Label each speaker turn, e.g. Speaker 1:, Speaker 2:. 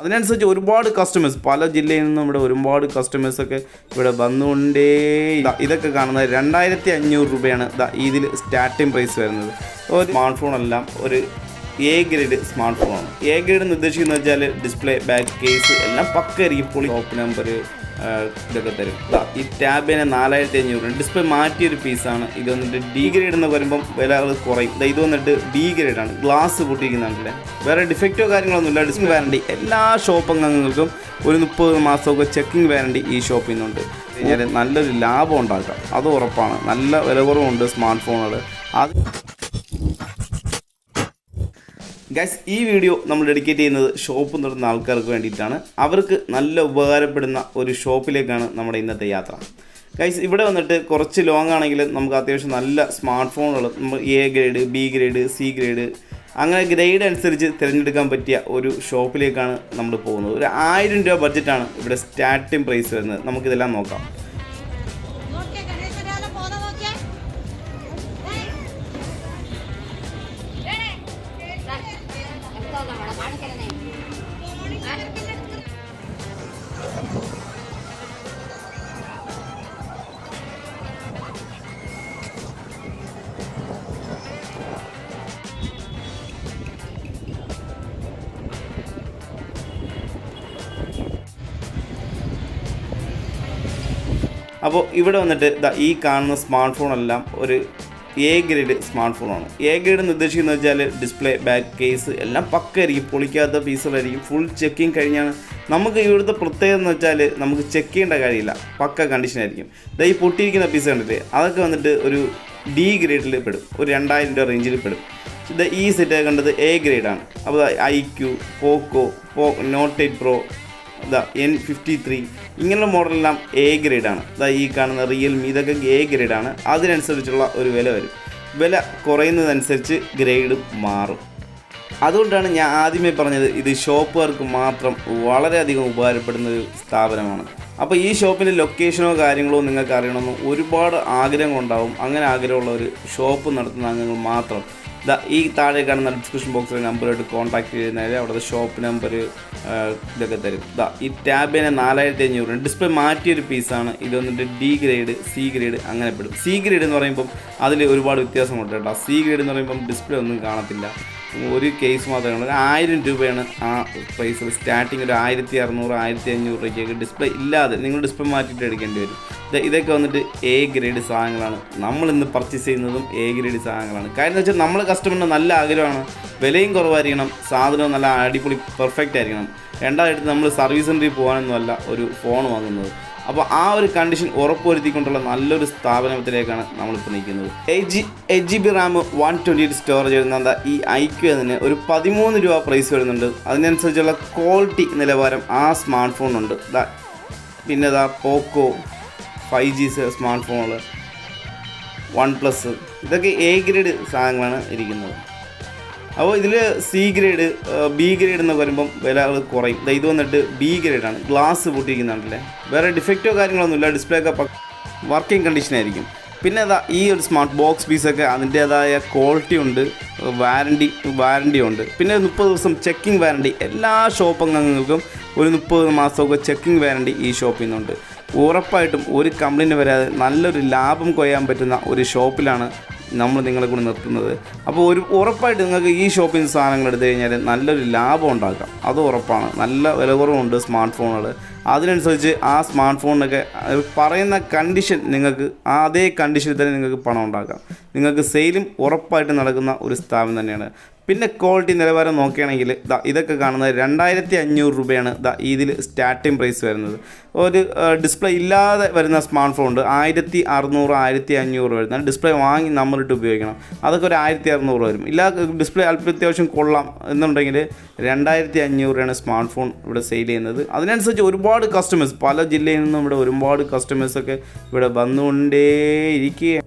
Speaker 1: അതിനനുസരിച്ച് ഒരുപാട് കസ്റ്റമേഴ്സ് പല ജില്ലയിൽ നിന്നും ഇവിടെ ഒരുപാട് കസ്റ്റമേഴ്സൊക്കെ ഇവിടെ വന്നുകൊണ്ടേ ഇതാ ഇതൊക്കെ കാണുന്നത് രണ്ടായിരത്തി അഞ്ഞൂറ് രൂപയാണ് ഇതിൽ സ്റ്റാർട്ടിംഗ് പ്രൈസ് വരുന്നത്. ഒരു സ്മാർട്ട് ഫോണെല്ലാം ഒരു എ ഗ്രേഡ് സ്മാർട്ട് ഫോണാണ് എ ഗ്രേഡ് എന്ന് ഉദ്ദേശിക്കുന്നത് വെച്ചാൽ ഡിസ്പ്ലേ ബാക്ക് കേസ് എല്ലാം പക്കായിരിക്കും. പൊളി ടോപ്പ് നമ്പർ ഇതൊക്കെ തരും. ഈ ടാബിന് നാലായിരത്തി അഞ്ഞൂറ് ഡിസ്പ്ലേ മാറ്റിയൊരു പീസാണ്. ഇത് വന്നിട്ട് ഡി ഗ്രേഡ് എന്ന് പറയുമ്പം വിലകൾ കുറയും. ഇത് വന്നിട്ട് ഡി ഗ്രേഡാണ് ഗ്ലാസ് പൊട്ടിയിരിക്കുന്നുണ്ടല്ലേ വേറെ ഡിഫക്റ്റോ കാര്യങ്ങളൊന്നുമില്ല ഡിസ്പ്ലേ വാറണ്ടി എല്ലാ ഷോപ്പ് അംഗങ്ങൾക്കും ഒരു മുപ്പത് മാസമൊക്കെ ചെക്കിംഗ് വാറണ്ടി ഈ ഷോപ്പിൽ നിന്നുണ്ട്. കഴിഞ്ഞാൽ നല്ലൊരു ലാഭം ഉണ്ടാക്കാം. അത് ഉറപ്പാണ്. നല്ല വില കുറവുണ്ട് സ്മാർട്ട് ഫോണുകൾ അത് ഗൈസ് ഈ വീഡിയോ നമ്മൾ ഡെഡിക്കേറ്റ് ചെയ്യുന്നത് ഷോപ്പ് നടത്തുന്ന ആൾക്കാർക്ക് വേണ്ടിയിട്ടാണ്. അവർക്ക് നല്ല ഉപകാരപ്പെടുന്ന ഒരു ഷോപ്പിലേക്കാണ് നമ്മുടെ ഇന്നത്തെ യാത്ര. ഗൈസ് ഇവിടെ വന്നിട്ട് കുറച്ച് ലോങ് ആണെങ്കിലും നമുക്ക് അത്യാവശ്യം നല്ല സ്മാർട്ട് ഫോണുകൾ നമ്മൾ A grade B grade C grade അങ്ങനെ ഗ്രേഡ് അനുസരിച്ച് തിരഞ്ഞെടുക്കാൻ പറ്റിയ ഒരു ഷോപ്പിലേക്കാണ് നമ്മൾ പോകുന്നത്. ഒരു ആയിരം രൂപ ബഡ്ജറ്റാണ് ഇവിടെ സ്റ്റാർട്ടിംഗ് പ്രൈസ് വരുന്നത്. നമുക്കിതെല്ലാം നോക്കാം. അപ്പോൾ ഇവിടെ വന്നിട്ട് ഈ കാണുന്ന സ്മാർട്ട് ഫോണെല്ലാം ഒരു എ ഗ്രേഡ് സ്മാർട്ട് ഫോണാണ് എ ഗ്രേഡ് എന്ന് ഉദ്ദേശിക്കുന്നത് വെച്ചാൽ ഡിസ്പ്ലേ ബാക്ക് കേസ് എല്ലാം പക്കായിരിക്കും പൊളിക്കാത്ത പീസുകളായിരിക്കും. ഫുൾ ചെക്കിങ് കഴിഞ്ഞാണ്. നമുക്ക് ഇവിടുത്തെ പ്രത്യേകത എന്ന് വെച്ചാൽ നമുക്ക് ചെക്ക് ചെയ്യേണ്ട കാര്യമില്ല. പക്ക കണ്ടീഷനായിരിക്കും ദാ ഈ പൊട്ടിയിരിക്കുന്ന പീസ് കണ്ടില്ലേ? അതൊക്കെ വന്നിട്ട് ഒരു ഡി ഗ്രേഡിൽ പെടും. ഒരു രണ്ടായിരം രൂപ റേഞ്ചിൽ പെടും. ഇത് ഈ സെറ്റ് കണ്ടത് എ ഗ്രേഡാണ് അപ്പോൾ ഐ ക്യു പോക്കോ പോ നോട്ട് എയ്റ്റ് പ്രോ ഇതാ എൻ ഫിഫ്റ്റി ത്രീ ഇങ്ങനെയുള്ള മോഡലെല്ലാം എ ഗ്രേഡാണ് ഇതാ ഈ കാണുന്ന റിയൽമി ഇതൊക്കെ എ ഗ്രേഡാണ് അതിനനുസരിച്ചുള്ള ഒരു വില വരും. വില കുറയുന്നതനുസരിച്ച് ഗ്രേഡ് മാറും. അതുകൊണ്ടാണ് ഞാൻ ആദ്യമേ പറഞ്ഞത് ഇത് ഷോപ്പുകാർക്ക് മാത്രം വളരെയധികം ഉപകാരപ്പെടുന്ന ഒരു സ്ഥാപനമാണ്. അപ്പോൾ ഈ ഷോപ്പിന്റെ ലൊക്കേഷനോ കാര്യങ്ങളോ നിങ്ങൾക്ക് അറിയണമെന്ന് ഒരുപാട് ആഗ്രഹം ഉണ്ടാവും അങ്ങനെ ആഗ്രഹമുള്ള ഒരു ഷോപ്പ് നടത്തുന്ന അംഗങ്ങൾ മാത്രം ഈ താഴെ കാണുന്ന ഡിസ്ക്രിപ്ഷൻ ബോക്സിലെ നമ്പറായിട്ട് കോൺടാക്ട് ചെയ്യുന്നതിൽ അവിടുത്തെ ഷോപ്പ് നമ്പർ ഇതൊക്കെ തരും. ദാ ഈ ടാബിന് നാലായിരത്തി അഞ്ഞൂറ് ഡിസ്പ്ലേ മാറ്റിയൊരു പീസാണ് ഇത് വന്നിട്ട് ഡി ഗ്രേഡ് സി ഗ്രേഡ് അങ്ങനെ പെടും. സി ഗ്രേഡ് എന്ന് പറയുമ്പം അതിൽ ഒരുപാട് വ്യത്യാസമുണ്ട് കേട്ടോ. സി ഗ്രേഡ് എന്ന് പറയുമ്പം ഡിസ്പ്ലേ ഒന്നും കാണത്തില്ല. ഒരു കേസ് മാത്രമേ ഉള്ളൂ. ഒരു ആയിരം രൂപയാണ് ആ പ്രൈസ് സ്റ്റാർട്ടിങ് ഒരു ആയിരത്തി അറുന്നൂറ് ആയിരത്തി അഞ്ഞൂറ് രൂപയ്ക്കൊക്കെ ഡിസ്പ്ലേ ഇല്ലാതെ നിങ്ങൾ ഡിസ്പ്ലേ മാറ്റിയിട്ട് എടുക്കേണ്ടി വരും. ഇത് ഇതൊക്കെ വന്നിട്ട് എ ഗ്രേഡ് സാധനങ്ങളാണ്. നമ്മൾ ഇന്ന് പർച്ചേസ് ചെയ്യുന്നതും എ ഗ്രേഡ് സാധനങ്ങളാണ്. കാര്യം എന്ന് വെച്ചാൽ നമ്മൾ കസ്റ്റമറിന് നല്ല ആഗ്രഹമാണ്. വിലയും കുറവായിരിക്കണം. സാധനവും നല്ല അടിപൊളി പെർഫെക്റ്റ് ആയിരിക്കണം. രണ്ടായിട്ട് നമ്മൾ സർവീസ് സെന്ററിൽ പോകാനൊന്നുമല്ല ഒരു ഫോൺ വാങ്ങുന്നത്. അപ്പോൾ ആ ഒരു കണ്ടീഷൻ ഉറപ്പുവരുത്തിക്കൊണ്ടുള്ള നല്ലൊരു സ്ഥാപനത്തിലേക്കാണ് നമ്മളിപ്പോൾ നിൽക്കുന്നത് eight G eight G B RAM one twenty eight storage വരുന്ന ഈ ഐക്യു അതിന് ഒരു പതിമൂന്ന് രൂപ പ്രൈസ് വരുന്നുണ്ട്. അതിനനുസരിച്ചുള്ള ക്വാളിറ്റി നിലവാരം ആ സ്മാർട്ട് ഫോണുണ്ട് പിന്നെ ദാ പോക്കോ ഫൈവ് ജി സ്മാർട്ട് ഫോണുകൾ വൺ പ്ലസ് ഇതൊക്കെ എ ഗ്രേഡ് സാധനങ്ങളാണ് ഇരിക്കുന്നത്. അപ്പോൾ ഇതിൽ സി ഗ്രേഡ് ബി ഗ്രേഡ് എന്ന് പറയുമ്പം വിലകൾ കുറയും. ഇത് വന്നിട്ട് ബി ഗ്രേഡാണ് ഗ്ലാസ് പൊട്ടിയിരിക്കുന്നുണ്ടല്ലേ? വേറെ ഡിഫക്റ്റോ കാര്യങ്ങളൊന്നുമില്ല ഡിസ്പ്ലേ ഒക്കെ വർക്കിംഗ് കണ്ടീഷനായിരിക്കും പിന്നെ അതാ ഈ ഒരു സ്മാർട്ട് ബോക്സ് പീസൊക്കെ അതിന്റേതായ ക്വാളിറ്റി ഉണ്ട് വാറണ്ടി വാറണ്ടി ഉണ്ട്. പിന്നെ മുപ്പത് ദിവസം ചെക്കിംഗ് വാറണ്ടി എല്ലാ ഷോപ്പ് അംഗങ്ങൾക്കും ഒരു മുപ്പത് മാസമൊക്കെ ചെക്കിംഗ് വാറണ്ടി ഈ ഷോപ്പിൽ നിന്നുണ്ട്. ഉറപ്പായിട്ടും ഒരു കംപ്ലൈന്റ് വരാതെ നല്ലൊരു ലാഭം കൊയ്യാൻ പറ്റുന്ന ഒരു ഷോപ്പിലാണ് നമ്മൾ നിങ്ങളെ കൂടെ നിർത്തുന്നത്. അപ്പോൾ ഒരു ഉറപ്പായിട്ട് നിങ്ങൾക്ക് ഈ ഷോപ്പിൽ നിന്ന് സാധനങ്ങൾ എടുത്തു കഴിഞ്ഞാൽ നല്ലൊരു ലാഭം ഉണ്ടാക്കാം. അത് ഉറപ്പാണ്. നല്ല വില കുറവുണ്ട് സ്മാർട്ട് ഫോണുകൾ അതിനനുസരിച്ച് ആ സ്മാർട്ട് ഫോണിനൊക്കെ പറയുന്ന കണ്ടീഷൻ നിങ്ങൾക്ക് അതേ കണ്ടീഷനിൽ തന്നെ നിങ്ങൾക്ക് പണം ഉണ്ടാക്കാം. നിങ്ങൾക്ക് സെയിലും ഉറപ്പായിട്ട് നടക്കുന്ന ഒരു സ്ഥാപനം തന്നെയാണ്. പിന്നെ ക്വാളിറ്റി നിലവാരം നോക്കുകയാണെങ്കിൽ ഇതൊക്കെ കാണുന്നത് രണ്ടായിരത്തി അഞ്ഞൂറ് രൂപയാണ് ഇതിൽ സ്റ്റാർട്ടിംഗ് പ്രൈസ് വരുന്നത്. ഒരു ഡിസ്പ്ലേ ഇല്ലാതെ വരുന്ന സ്മാർട്ട് ഫോൺ ഉണ്ട്. ആയിരത്തി അറുന്നൂറ് ആയിരത്തി അഞ്ഞൂറ് വരുന്ന ഡിസ്പ്ലേ വാങ്ങി നമ്മളിട്ട് ഉപയോഗിക്കണം. അതൊക്കെ ഒരു ആയിരത്തി അറുന്നൂറ് വരും. ഇല്ലാ ഡിസ്പ്ലേ അത്യാവശ്യം കൊള്ളാം എന്നുണ്ടെങ്കിൽ രണ്ടായിരത്തി അഞ്ഞൂറാണ് സ്മാർട്ട് ഫോൺ ഇവിടെ സെയിൽ ചെയ്യുന്നത്. അതിനനുസരിച്ച് ഒരുപാട് കസ്റ്റമേഴ്സ് പല ജില്ലയിൽ നിന്നും ഇവിടെ ഒരുപാട് കസ്റ്റമേഴ്സൊക്കെ ഇവിടെ വന്നുകൊണ്ടേ ഇരിക്കുകയാണ്